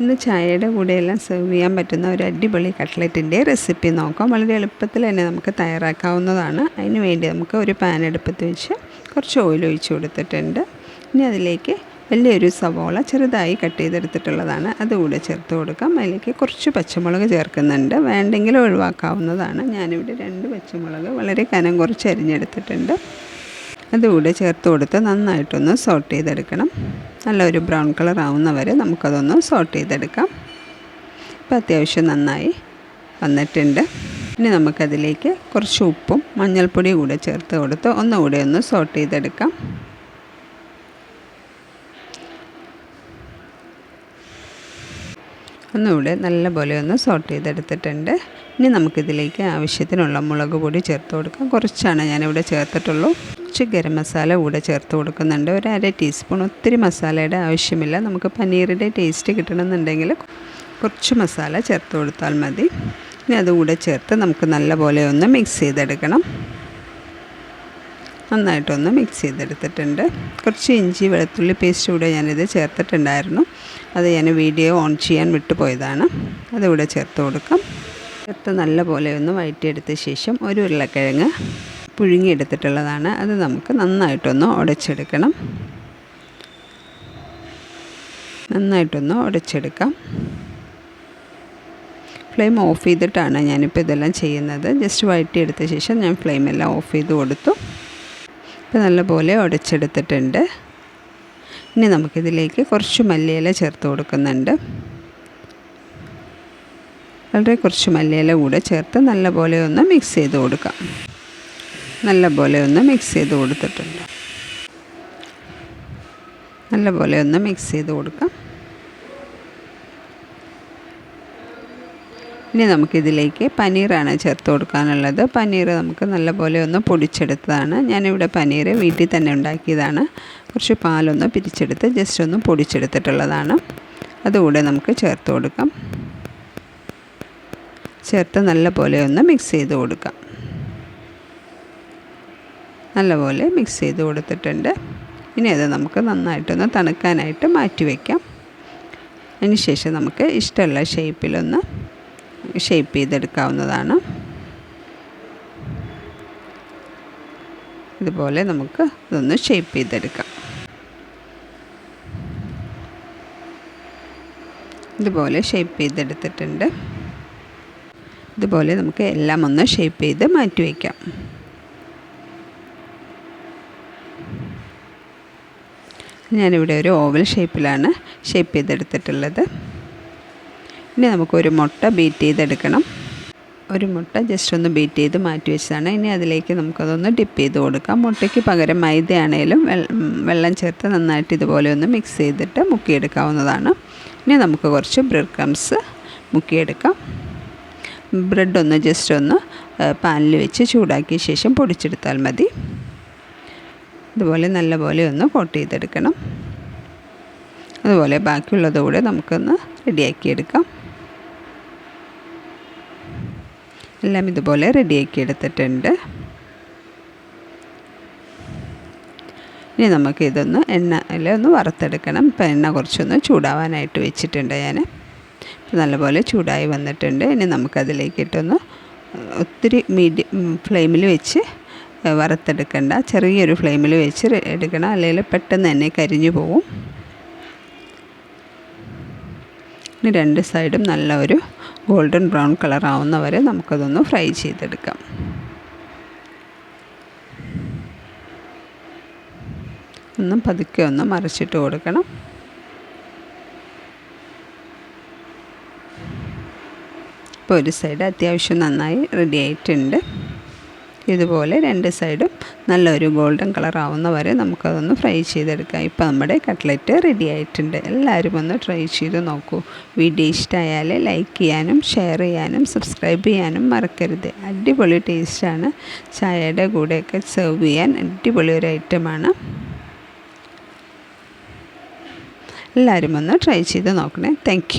ഇന്ന് ചായയുടെ കൂടെയെല്ലാം സെർവ് ചെയ്യാൻ പറ്റുന്ന ഒരു അടിപൊളി കട്ട്ലറ്റിന്റെ റെസിപ്പി നോക്കാം. വളരെ എളുപ്പത്തിൽ തന്നെ നമുക്ക് തയ്യാറാക്കാവുന്നതാണ്. അതിന് വേണ്ടി നമുക്ക് ഒരു പാൻ എടുപ്പത്ത് വെച്ച് കുറച്ച് ഓയിൽ ഒഴിച്ച് കൊടുത്തിട്ടുണ്ട്. ഇനി അതിലേക്ക് വലിയൊരു സവോള ചെറുതായി കട്ട് ചെയ്തെടുത്തിട്ടുള്ളതാണ്. അതുകൂടെ ചേർത്ത് കൊടുക്കാം. അതിലേക്ക് കുറച്ച് പച്ചമുളക് ചേർക്കുന്നുണ്ട്. വേണ്ടെങ്കിൽ ഒഴിവാക്കാവുന്നതാണ്. ഞാനിവിടെ രണ്ട് പച്ചമുളക് വളരെ കനം കുറച്ച് അരിഞ്ഞെടുത്തിട്ടുണ്ട്. അതുകൂടെ ചേർത്ത് കൊടുത്ത് നന്നായിട്ടൊന്ന് സോട്ട് ചെയ്തെടുക്കണം. നല്ല ഒരു ബ്രൗൺ കളർ ആവുന്നവരെ നമുക്കതൊന്ന് സോട്ട് ചെയ്തെടുക്കാം. ഇപ്പോൾ അത്യാവശ്യം നന്നായി വന്നിട്ടുണ്ട്. ഇനി നമുക്കതിലേക്ക് കുറച്ച് ഉപ്പും മഞ്ഞൾപ്പൊടി കൂടെ ചേർത്ത് കൊടുത്ത് ഒന്നുകൂടെ ഒന്ന് സോട്ട് ചെയ്തെടുക്കാം. ഒന്നുകൂടെ നല്ലപോലെ ഒന്ന് സോട്ട് ചെയ്തെടുത്തിട്ടുണ്ട്. ഇനി നമുക്കിതിലേക്ക് ആവശ്യത്തിനുള്ള മുളക് പൊടി ചേർത്ത് കൊടുക്കാം. കുറച്ചാണ് ഞാനിവിടെ ചേർത്തിട്ടുള്ളൂ. കുറച്ച് ഗരം മസാല കൂടെ ചേർത്ത് കൊടുക്കുന്നുണ്ട്. ഒരു അര ടീസ്പൂൺ ഒത്തിരി മസാലയുടെ ആവശ്യമില്ല. നമുക്ക് പനീറിന്റെ ടേസ്റ്റ് കിട്ടണമെന്നുണ്ടെങ്കിൽ കുറച്ച് മസാല ചേർത്ത് കൊടുത്താൽ മതി. ഇനി അതുകൂടെ ചേർത്ത് നമുക്ക് നല്ലപോലെ ഒന്ന് മിക്സ് ചെയ്തെടുക്കണം. നന്നായിട്ടൊന്ന് മിക്സ് ചെയ്തെടുത്തിട്ടുണ്ട്. കുറച്ച് ഇഞ്ചി വെളുത്തുള്ളി പേസ്റ്റ് കൂടെ ഞാനിത് ചേർത്തിട്ടുണ്ടായിരുന്നു. അത് ഞാൻ വീഡിയോ ഓൺ ചെയ്യാൻ വിട്ടുപോയതാണ്. അതുകൂടെ ചേർത്ത് കൊടുക്കാം. ചേർത്ത് നല്ലപോലെ ഒന്ന് വഴറ്റിയെടുത്ത ശേഷം ഒരു ഉരുളക്കിഴങ്ങ് പുഴുങ്ങിയെടുത്തിട്ടുള്ളതാണ്. അത് നമുക്ക് നന്നായിട്ടൊന്ന് ഉടച്ചെടുക്കണം. നന്നായിട്ടൊന്ന് ഉടച്ചെടുക്കാം. ഫ്ലെയിം ഓഫ് ചെയ്തിട്ടാണ് ഞാനിപ്പോൾ ഇതെല്ലാം ചെയ്യുന്നത്. ജസ്റ്റ് വഴറ്റിയെടുത്ത ശേഷം ഞാൻ ഫ്ലെയിമെല്ലാം ഓഫ് ചെയ്ത് കൊടുത്തു. ഇപ്പോൾ നല്ലപോലെ ഉടച്ചെടുത്തിട്ടുണ്ട്. ഇനി നമുക്കിതിലേക്ക് കുറച്ച് മല്ലിയില ചേർത്ത് കൊടുക്കുന്നുണ്ട്. വളരെ കുറച്ച് മല്ലിയില കൂടെ ചേർത്ത് നല്ലപോലെ ഒന്ന് മിക്സ് ചെയ്ത് കൊടുക്കാം. നല്ലപോലെ ഒന്ന് മിക്സ് ചെയ്ത് കൊടുത്തിട്ടുണ്ട്. നല്ലപോലെ ഒന്ന് മിക്സ് ചെയ്ത് കൊടുക്കാം. ഇനി നമുക്കിതിലേക്ക് പനീറാണ് ചേർത്ത് കൊടുക്കാനുള്ളത്. പനീർ നമുക്ക് നല്ലപോലെ ഒന്ന് പൊടിച്ചെടുത്തതാണ്. ഞാനിവിടെ പനീർ വീട്ടിൽ തന്നെ ഉണ്ടാക്കിയതാണ്. കുറച്ച് പാലൊന്ന് പിരിച്ചെടുത്ത് ജസ്റ്റ് ഒന്ന് പൊടിച്ചെടുത്തിട്ടുള്ളതാണ്. അതുകൂടെ നമുക്ക് ചേർത്ത് കൊടുക്കാം. ചേർത്ത് നല്ലപോലെ ഒന്ന് മിക്സ് ചെയ്ത് കൊടുക്കാം. നല്ലപോലെ മിക്സ് ചെയ്ത് കൊടുത്തിട്ടുണ്ട്. ഇനി അത് നമുക്ക് നന്നായിട്ടൊന്ന് തണുക്കാനായിട്ട് മാറ്റി വയ്ക്കാം അതിന് ശേഷം നമുക്ക് ഇഷ്ടമുള്ള ഷേപ്പിലൊന്ന് ഷേപ്പ് ചെയ്തെടുക്കാവുന്നതാണ്. ഇതുപോലെ നമുക്ക് ഇതൊന്ന് ഷേപ്പ് ചെയ്തെടുക്കാം. ഇതുപോലെ ഷേപ്പ് ചെയ്തെടുത്തിട്ടുണ്ട്. ഇതുപോലെ നമുക്ക് എല്ലാം ഒന്ന് ഷേപ്പ് ചെയ്ത് മാറ്റി വയ്ക്കാം ഞാനിവിടെ ഒരു ഓവൽ ഷേപ്പിലാണ് ഷേപ്പ് ചെയ്തെടുത്തിട്ടുള്ളത്. ഇനി നമുക്കൊരു മുട്ട ബീറ്റ് ചെയ്തെടുക്കണം. ഒരു മുട്ട ജസ്റ്റ് ഒന്ന് ബീറ്റ് ചെയ്ത് മാറ്റി വെച്ചതാണ്. ഇനി അതിലേക്ക് നമുക്കതൊന്ന് ഡിപ്പ് ചെയ്ത് കൊടുക്കാം. മുട്ടയ്ക്ക് പകരം മൈദയാണേലും വെള്ളം ചേർത്ത് നന്നായിട്ട് ഇതുപോലെ ഒന്ന് മിക്സ് ചെയ്തിട്ട് മുക്കിയെടുക്കാവുന്നതാണ്. ഇനി നമുക്ക് കുറച്ച് ബ്രെഡ് ക്രംസ് മുക്കിയെടുക്കാം. ബ്രെഡ് ഒന്ന് ജസ്റ്റ് ഒന്ന് പാനിൽ വെച്ച് ചൂടാക്കിയ ശേഷം പൊടിച്ചെടുത്താൽ മതി. ഇതുപോലെ നല്ലപോലെ ഒന്ന് കോട്ട് ചെയ്തെടുക്കണം. അതുപോലെ ബാക്കിയുള്ളത് കൂടെ നമുക്കൊന്ന് റെഡിയാക്കിയെടുക്കാം. എല്ലാം ഇതുപോലെ റെഡിയാക്കി എടുത്തിട്ടുണ്ട് ഇനി നമുക്ക് ഇതൊന്ന് എണ്ണയിൽ ഒന്ന് വറുത്തെടുക്കണം. ഇപ്പം എണ്ണ കുറച്ചൊന്ന് ചൂടാവാനായിട്ട് വെച്ചിട്ടുണ്ട് ഞാൻ. നല്ലപോലെ ചൂടായി വന്നിട്ടുണ്ട്. ഇനി നമുക്കതിലേക്കിട്ടൊന്ന് ഒത്തിരി മീഡിയം ഫ്ലെയിമിൽ വെച്ച് വറുത്തെടുക്കണ്ട. ചെറിയൊരു ഫ്ലെയിമിൽ വെച്ച് എടുക്കണം. അല്ലെങ്കിൽ പെട്ടെന്ന് തന്നെ കരിഞ്ഞു പോകും ഇനി രണ്ട് സൈഡും നല്ല ഒരു ഗോൾഡൻ ബ്രൗൺ കളർ ആവുന്നവരെ നമുക്കതൊന്ന് ഫ്രൈ ചെയ്തെടുക്കാം. ഒന്നും പതുക്കെ ഒന്ന് മറിച്ചിട്ട് കൊടുക്കണം. ഇപ്പോൾ ഒരു സൈഡ് അത്യാവശ്യം നന്നായി റെഡി ആയിട്ടുണ്ട്. ഇതുപോലെ രണ്ട് സൈഡും നല്ലൊരു ഗോൾഡൻ കളർ ആവുന്ന വരെ നമുക്കതൊന്ന് ഫ്രൈ ചെയ്തെടുക്കാം. ഇപ്പോൾ നമ്മുടെ കട്ട്ലറ്റ് റെഡി ആയിട്ടുണ്ട്. എല്ലാവരും ഒന്ന് ട്രൈ ചെയ്ത് നോക്കൂ. വീഡിയോ ഇഷ്ടമായാൽ ലൈക്ക് ചെയ്യാനും ഷെയർ ചെയ്യാനും സബ്സ്ക്രൈബ് ചെയ്യാനും മറക്കരുത്. അടിപൊളി ടേസ്റ്റാണ് ചായയുടെ കൂടെയൊക്കെ സെർവ് ചെയ്യാൻ അടിപൊളി ഒരു ഐറ്റമാണ് എല്ലാവരും ഒന്ന് ട്രൈ ചെയ്ത് നോക്കണേ. താങ്ക്